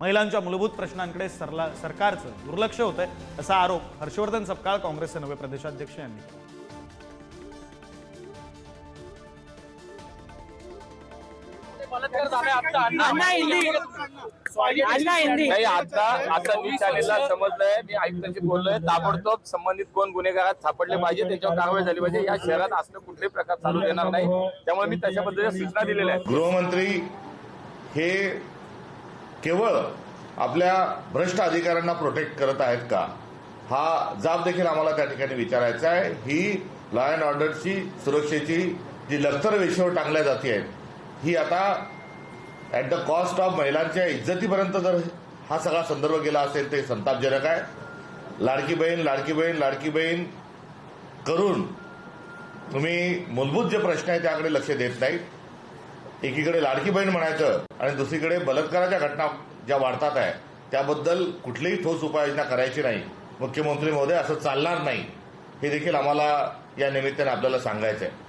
महिलांच्या मूलभूत प्रश्नांकडे सरला सरकारचं दुर्लक्ष होतंय असा आरोप हर्षवर्धन सपकाळ काँग्रेसचे नवे प्रदेशाध्यक्ष यांनी केला. नाही आता आता मी चॅनेलला समजलंय मी आयुक्तांशी बोललोय. ताबडतोब संबंधित कोण गुन्हेगारात सापडले पाहिजे त्याच्यावर कारवाई झाली पाहिजे. या शहरात असलं कुठलेही प्रकार चालू देणार नाही. त्यामुळे मी तशा पद्धतीच्या सूचना दिलेल्या आहेत. गृहमंत्री हे केवळ आपल्या भ्रष्ट अधिकाऱ्यांना प्रोटेक्ट करत आहेत का? हा जाब देखील आम्हाला त्या ठिकाणी विचारायचा आहे. ही लॉ अँड ऑर्डरची सुरक्षेची जी लखतर वेशीवर टांगल्या जाते आहेत ही आता ऍट द कॉस्ट ऑफ महिलांच्या इज्जतीपर्यंत जर हा सगळा संदर्भ गेला असेल ते संतापजनक आहे. लाडकी बहीण लाडकी बहीण लाडकी बहीण करून तुम्ही मूलभूत जे प्रश्न आहेत त्याकडे लक्ष देत नाहीत. एकीकडे लाडकी बहीण म्हणायचं आणि दुसरीकडे बलात्काराच्या घटना ज्या वाढतात आहे त्याबद्दल कुठलीही ठोस उपाययोजना करायची नाही. मुख्यमंत्री महोदय असं चालणार नाही. हे देखील आम्हाला या निमित्ताने आपल्याला सांगायचं आहे